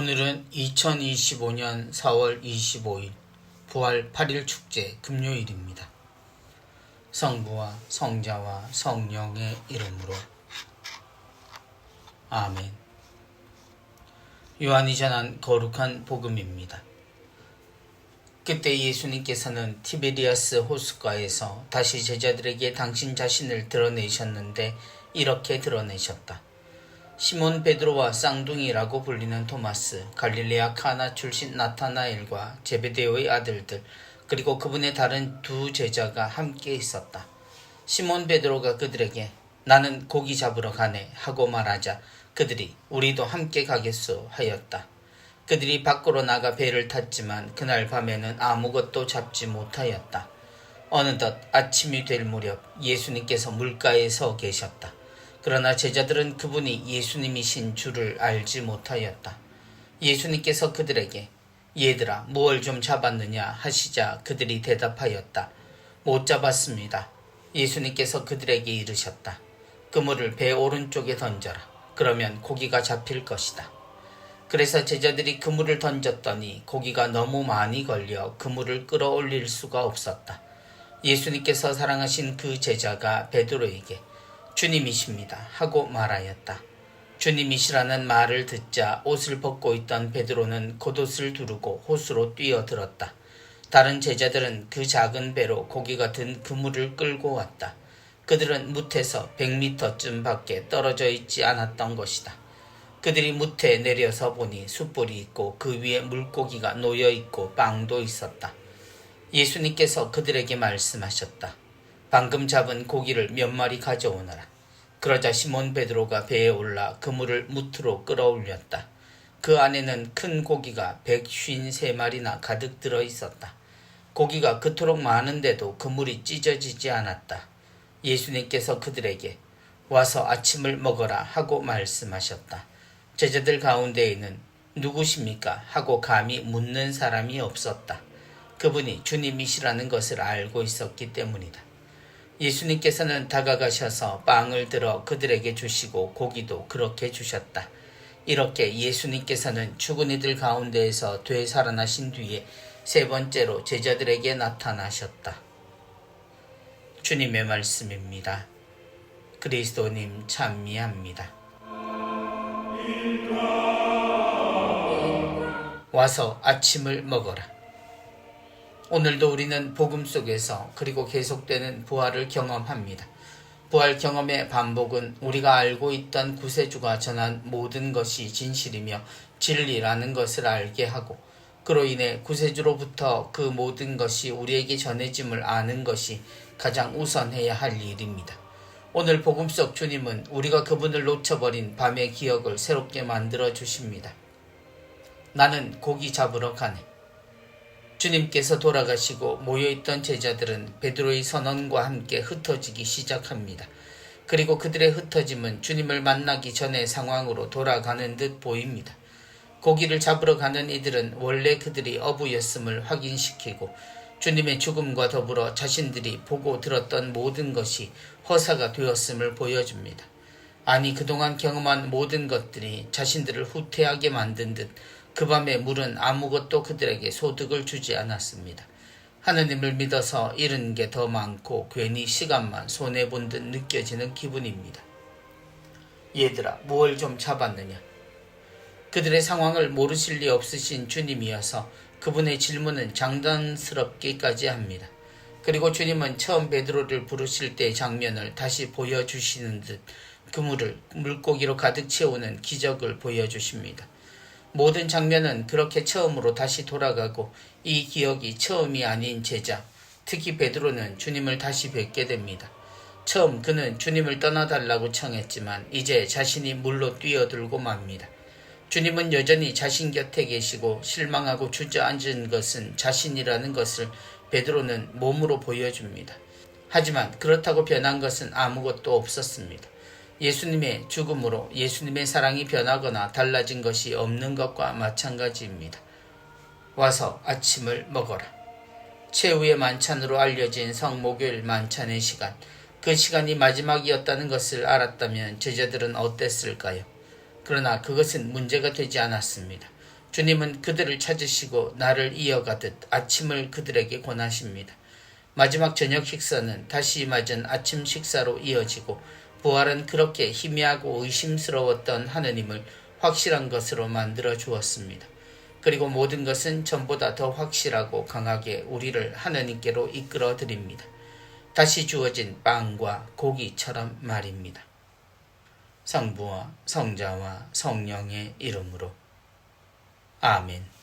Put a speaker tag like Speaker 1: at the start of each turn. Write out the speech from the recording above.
Speaker 1: 오늘은 2025년 4월 25일 부활 8일 축제 금요일입니다. 성부와 성자와 성령의 이름으로 아멘. 요한이 전한 거룩한 복음입니다. 그때 예수님께서는 티베리아스 호숫가에서 다시 제자들에게 당신 자신을 드러내셨는데 이렇게 드러내셨다. 시몬 베드로와 쌍둥이라고 불리는 토마스, 갈릴레아 카나 출신 나타나엘과 제베데오의 아들들, 그리고 그분의 다른 두 제자가 함께 있었다. 시몬 베드로가 그들에게 나는 고기 잡으러 가네 하고 말하자 그들이 우리도 함께 가겠소 하였다. 그들이 밖으로 나가 배를 탔지만 그날 밤에는 아무것도 잡지 못하였다. 어느덧 아침이 될 무렵 예수님께서 물가에 서 계셨다. 그러나 제자들은 그분이 예수님이신 줄을 알지 못하였다. 예수님께서 그들에게 얘들아 무얼 좀 잡았느냐 하시자 그들이 대답하였다. 못 잡았습니다. 예수님께서 그들에게 이르셨다. 그물을 배 오른쪽에 던져라. 그러면 고기가 잡힐 것이다. 그래서 제자들이 그물을 던졌더니 고기가 너무 많이 걸려 그물을 끌어올릴 수가 없었다. 예수님께서 사랑하신 그 제자가 베드로에게 주님이십니다 하고 말하였다. 주님이시라는 말을 듣자 옷을 벗고 있던 베드로는 겉옷을 두르고 호수로 뛰어들었다. 다른 제자들은 그 작은 배로 고기 같은 그물을 끌고 왔다. 그들은 뭇에서 100미터쯤 밖에 떨어져 있지 않았던 것이다. 그들이 뭇에 내려서 보니 숯불이 있고 그 위에 물고기가 놓여 있고 빵도 있었다. 예수님께서 그들에게 말씀하셨다. 방금 잡은 고기를 몇 마리 가져오너라. 그러자 시몬 베드로가 배에 올라 그물을 무트로 끌어올렸다. 그 안에는 큰 고기가 153마리나 가득 들어 있었다. 고기가 그토록 많은데도 그물이 찢어지지 않았다. 예수님께서 그들에게 와서 아침을 먹어라 하고 말씀하셨다. 제자들 가운데에는 누구십니까? 하고 감히 묻는 사람이 없었다. 그분이 주님이시라는 것을 알고 있었기 때문이다. 예수님께서는 다가가셔서 빵을 들어 그들에게 주시고 고기도 그렇게 주셨다. 이렇게 예수님께서는 죽은 이들 가운데에서 되살아나신 뒤에 세 번째로 제자들에게 나타나셨다. 주님의 말씀입니다. 그리스도님 찬미합니다. 와서 아침을 먹어라. 오늘도 우리는 복음 속에서 그리고 계속되는 부활을 경험합니다. 부활 경험의 반복은 우리가 알고 있던 구세주가 전한 모든 것이 진실이며 진리라는 것을 알게 하고 그로 인해 구세주로부터 그 모든 것이 우리에게 전해짐을 아는 것이 가장 우선해야 할 일입니다. 오늘 복음 속 주님은 우리가 그분을 놓쳐버린 밤의 기억을 새롭게 만들어 주십니다. 나는 고기 잡으러 가네. 주님께서 돌아가시고 모여있던 제자들은 베드로의 선언과 함께 흩어지기 시작합니다. 그리고 그들의 흩어짐은 주님을 만나기 전의 상황으로 돌아가는 듯 보입니다. 고기를 잡으러 가는 이들은 원래 그들이 어부였음을 확인시키고 주님의 죽음과 더불어 자신들이 보고 들었던 모든 것이 허사가 되었음을 보여줍니다. 아니 그동안 경험한 모든 것들이 자신들을 후퇴하게 만든 듯 그 밤에 물은 아무것도 그들에게 소득을 주지 않았습니다. 하느님을 믿어서 잃은 게 더 많고 괜히 시간만 손해본 듯 느껴지는 기분입니다. 얘들아, 무얼 좀 잡았느냐? 그들의 상황을 모르실 리 없으신 주님이어서 그분의 질문은 장단스럽기까지 합니다. 그리고 주님은 처음 베드로를 부르실 때의 장면을 다시 보여주시는 듯 그물을 물고기로 가득 채우는 기적을 보여주십니다. 모든 장면은 그렇게 처음으로 다시 돌아가고 이 기억이 처음이 아닌 제자, 특히 베드로는 주님을 다시 뵙게 됩니다. 처음 그는 주님을 떠나달라고 청했지만 이제 자신이 물로 뛰어들고 맙니다. 주님은 여전히 자신 곁에 계시고 실망하고 주저앉은 것은 자신이라는 것을 베드로는 몸으로 보여줍니다. 하지만 그렇다고 변한 것은 아무것도 없었습니다. 예수님의 죽음으로 예수님의 사랑이 변하거나 달라진 것이 없는 것과 마찬가지입니다. 와서 아침을 먹어라. 최후의 만찬으로 알려진 성목요일 만찬의 시간, 그 시간이 마지막이었다는 것을 알았다면 제자들은 어땠을까요? 그러나 그것은 문제가 되지 않았습니다. 주님은 그들을 찾으시고 나를 이어가듯 아침을 그들에게 권하십니다. 마지막 저녁 식사는 다시 맞은 아침 식사로 이어지고 부활은 그렇게 희미하고 의심스러웠던 하느님을 확실한 것으로 만들어 주었습니다. 그리고 모든 것은 전보다 더 확실하고 강하게 우리를 하느님께로 이끌어 드립니다. 다시 주어진 빵과 고기처럼 말입니다. 성부와 성자와 성령의 이름으로 아멘.